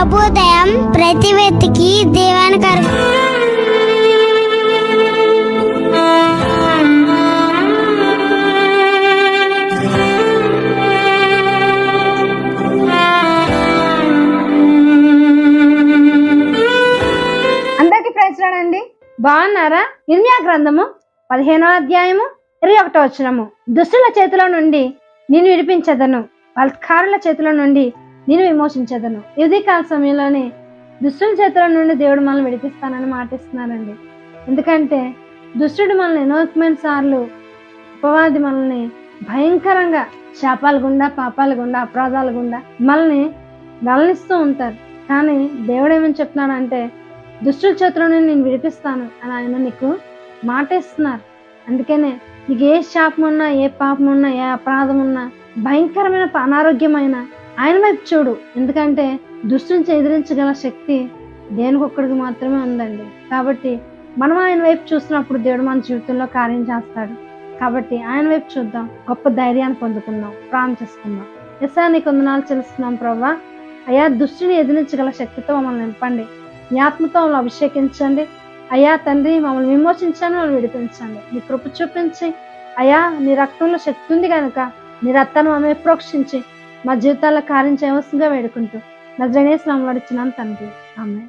శుభోదయం ప్రతి వ్యక్తికి దేవానికరం. అందరికి బాగున్నారా? నిర్మయా గ్రంథము పదిహేనో అధ్యాయము ఇరవై ఒకటో వచ్చినము దుస్తుల చేతిలో నుండి నేను విడిపించదను. బలత్కారుల చేతిలో నుండి నేను విమోచించదను. ఇది కాల సమయంలోనే దుష్టుల చేతుల నుండి దేవుడు మనల్ని విడిపిస్తానని మాటిస్తున్నారండి. ఎందుకంటే దుష్టుడు మనల్ని ఎనోక్మెంట్ సార్లు ఉపవాది మనల్ని భయంకరంగా శాపాల గుండా పాపాల గుండా అపరాధాల గుండా మనల్ని నలనిస్తూ ఉంటారు. కానీ దేవుడు ఏమని చెప్తున్నాడంటే దుష్టుల చేతిలో నుండి నేను విడిపిస్తాను అని ఆయన నీకు మాట ఇస్తున్నారు అందుకనే నీకు ఏ శాపం ఉన్నా ఏ పాపం ఉన్నా ఏ అపరాధం ఉన్నా భయంకరమైన అనారోగ్యమైన ఆయన వైపు చూడు. ఎందుకంటే దుష్టుని ఎదిరించగల శక్తి దేనికొక్కడికి మాత్రమే ఉందండి. కాబట్టి మనం ఆయన వైపు చూసినప్పుడు దేవుడు మన జీవితంలో కార్యం చేస్తాడు. కాబట్టి ఆయన వైపు చూద్దాం. గొప్ప ధైర్యాన్ని పొందుకుందాం. ప్రాణం చేసుకుందాం ఎస్సా నీకు వందనాలు చెల్లిస్తున్నాం ప్రభా అయ్యా దుష్టిని ఎదిరించగల శక్తితో మమ్మల్ని నింపండి. మీ ఆత్మతో మమ్మల్ని అభిషేకించండి. అయ్యా తండ్రి మమ్మల్ని విమోచించండి మమ్మల్ని విడిపించండి. నీ కృప చూపించి అయ్యా నీ రక్తంలో శక్తి ఉంది కనుక నీ రక్తాన్ని మమ్మల్ని ప్రోక్షించి మా జీవితాల్లో కార్యం చేయవలసిందిగా వేడుకుంటూ నజరేస్ నామలు అడిచినాను తండ్రి ఆమె